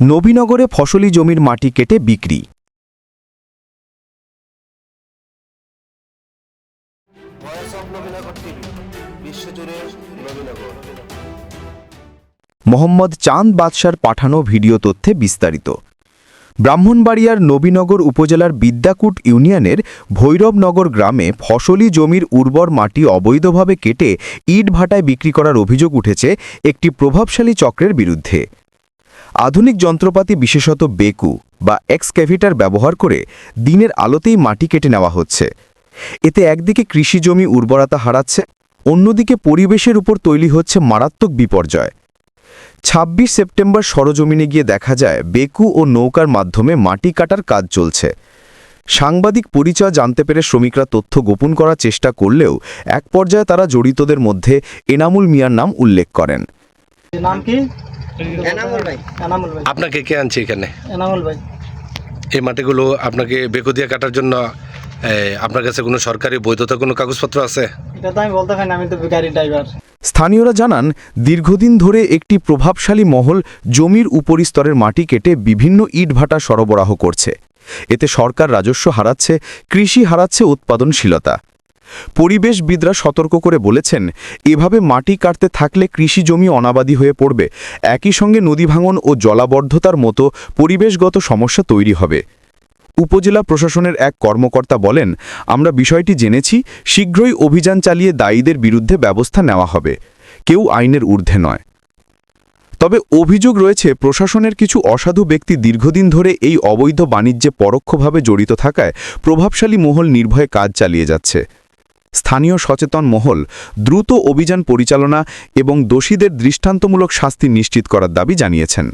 নবীনগরে ফসলি জমির মাটি কেটে বিক্রি। মোহাম্মদ চাঁদ বাদশার পাঠানো ভিডিও তথ্যে বিস্তারিত। ব্রাহ্মণবাড়িয়ার নবীনগর উপজেলার বিদ্যাকুট ইউনিয়নের ভৈরবনগর গ্রামে ফসলি জমির উর্বর মাটি অবৈধভাবে কেটে ইট ভাটায় বিক্রি করার অভিযোগ উঠেছে একটি প্রভাবশালী চক্রের বিরুদ্ধে। আধুনিক যন্ত্রপাতি বিশেষত বেকু বা এক্সক্যাভিটার ব্যবহার করে দিনের আলোতেই মাটি কেটে নেওয়া হচ্ছে। এতে একদিকে কৃষি জমি উর্বরতা হারাচ্ছে, অন্যদিকে পরিবেশের উপর তৈরি হচ্ছে মারাত্মক বিপর্যয়। ২৬ সেপ্টেম্বর সরজমিনে গিয়ে দেখা যায়, বেকু ও নৌকার মাধ্যমে মাটি কাটার কাজ চলছে। সাংবাদিক পরিচয় জানতে পেরে শ্রমিকরা তথ্য গোপন করার চেষ্টা করলেও এক পর্যায়ে তারা জড়িতদের মধ্যে এনামুল মিয়ার নাম উল্লেখ করেন। আপনাকে কে আনছে এখানে? এনামুল ভাই। এই মাটিগুলো আপনাকে বেকু দিয়ে কাটার জন্য আপনার কাছে কোনো সরকারি বৈধতা কোনো কাগজপত্র আছে? এটা তো আমি বলতে পারি আমি তো গাড়ি ড্রাইভার। স্থানীয়রা জানান দীর্ঘদিন ধরে একটি প্রভাবশালী মহল জমির উপরিস্তরের মাটি কেটে বিভিন্ন ইটভাটা সরবরাহ করছে। এতে সরকার রাজস্ব হারাচ্ছে কৃষি হারাচ্ছে উৎপাদনশীলতা। পরিবেশবিদরা সতর্ক করে বলেছেন, এভাবে মাটি কাটতে থাকলে কৃষি জমি অনাবাদী হয়ে পড়বে। একই সঙ্গে নদী ভাঙন ও জলাবদ্ধতার মতো পরিবেশগত সমস্যা তৈরি হবে। উপজেলা প্রশাসনের এক কর্মকর্তা বলেন, আমরা বিষয়টি জেনেছি, শীঘ্রই অভিযান চালিয়ে দায়ীদের বিরুদ্ধে ব্যবস্থা নেওয়া হবে। কেউ আইনের ঊর্ধ্বে নয়। তবে অভিযোগ রয়েছে, প্রশাসনের কিছু অসাধু ব্যক্তি দীর্ঘদিন ধরে এই অবৈধ বাণিজ্যে পরোক্ষভাবে জড়িত থাকায় প্রভাবশালী মহল নির্ভয়ে কাজ চালিয়ে যাচ্ছে। স্থানীয় সচেতন মহল দ্রুত অভিযান পরিচালনা এবং দোষীদের দৃষ্টান্তমূলক শাস্তি নিশ্চিত করার দাবি জানিয়েছেন।